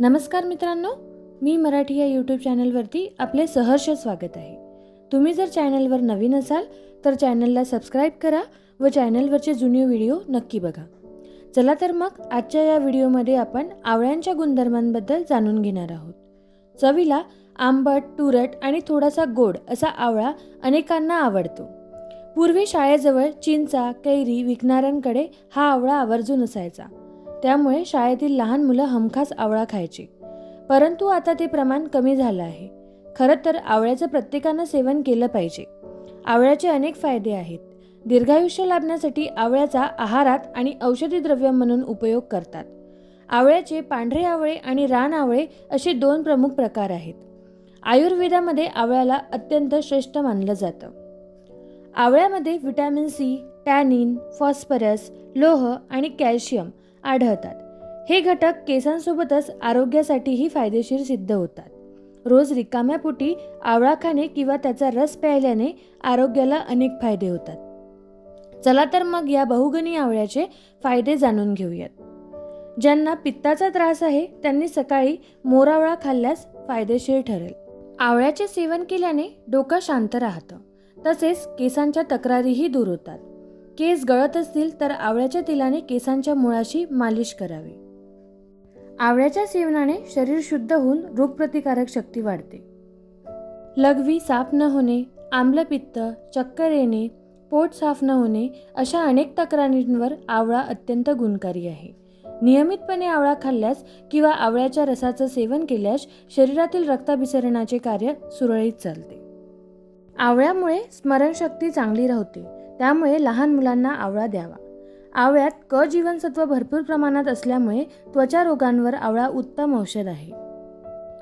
नमस्कार मित्रांनो मी मराठी या यूट्यूब चॅनलवरती आपले सहर्ष स्वागत आहे. तुम्ही जर चॅनलवर नवीन असाल तर चॅनलला सबस्क्राईब करा व चॅनलवरचे जुने व्हिडिओ नक्की बघा. चला तर मग आजच्या या व्हिडिओमध्ये आपण आवळ्यांच्या गुणधर्मांबद्दल जाणून घेणार आहोत. चवीला आंबट तुरट आणि थोडासा गोड असा आवळा अनेकांना आवडतो. पूर्वी शाळेजवळ चिंचा कैरी विकणाऱ्यांकडे हा आवळा आवर्जून असायचा. त्यामुळे शाळेतील लहान मुलं हमखास आवळा खायची. परंतु आता ते प्रमाण कमी झालं आहे. खरं तर आवळ्याचं प्रत्येकानं सेवन केलं पाहिजे. आवळ्याचे अनेक फायदे आहेत. दीर्घायुष्य लाभण्यासाठी आवळ्याचा आहारात आणि औषधी द्रव्य म्हणून उपयोग करतात. आवळ्याचे पांढरे आवळे आणि रान आवळे असे दोन प्रमुख प्रकार आहेत. आयुर्वेदामध्ये आवळ्याला अत्यंत श्रेष्ठ मानलं जातं. आवळ्यामध्ये विटॅमिन सी टॅनिन फॉस्फरस लोह आणि कॅल्शियम आढळतात. हे घटक केसांसोबतच आरोग्यासाठीही फायदेशीर सिद्ध होतात. रोज रिकाम्या पोटी आवळा खाणे किंवा त्याचा रस प्यायल्याने आरोग्याला अनेक फायदे होतात. चला तर मग या बहुगणी आवळ्याचे फायदे जाणून घेऊयात. ज्यांना पित्ताचा त्रास आहे त्यांनी सकाळी मोरावळा खाल्ल्यास फायदेशीर ठरेल. आवळ्याचे सेवन केल्याने डोकं शांत राहतं. तसेच केसांच्या तक्रारीही दूर होतात. केस गळत असतील तर आवळ्याच्या तेलाने केसांच्या मुळाशी मालिश करावी. आवळ्याच्या सेवनाने शरीर शुद्ध होऊन रोगप्रतिकारक शक्ती वाढते. लघवी साफ न होणे आम्लपित्त चक्कर येणे पोट साफ न होणे अशा अनेक तक्रारींवर आवळा अत्यंत गुणकारी आहे. नियमितपणे आवळा खाल्ल्यास किंवा आवळ्याच्या रसाचं सेवन केल्यास शरीरातील रक्ताभिसरणाचे कार्य सुरळीत चालते. आवळ्यामुळे स्मरणशक्ती चांगली राहते. त्यामुळे लहान मुलांना आवळा द्यावा. आवळ्यात क जीवनसत्व भरपूर प्रमाणात असल्यामुळे त्वचा रोगांवर आवळा उत्तम औषध आहे.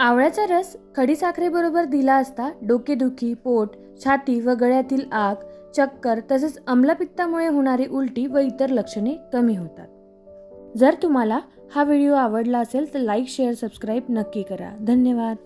आवळ्याचा रस खडीसाखरेबरोबर दिला असता डोकेदुखी पोट छाती व गळ्यातील आग चक्कर तसेच अम्लपित्तामुळे होणारी उलटी व इतर लक्षणे कमी होतात. जर तुम्हाला हा व्हिडिओ आवडला असेल तर लाईक शेअर सबस्क्राईब नक्की करा. धन्यवाद.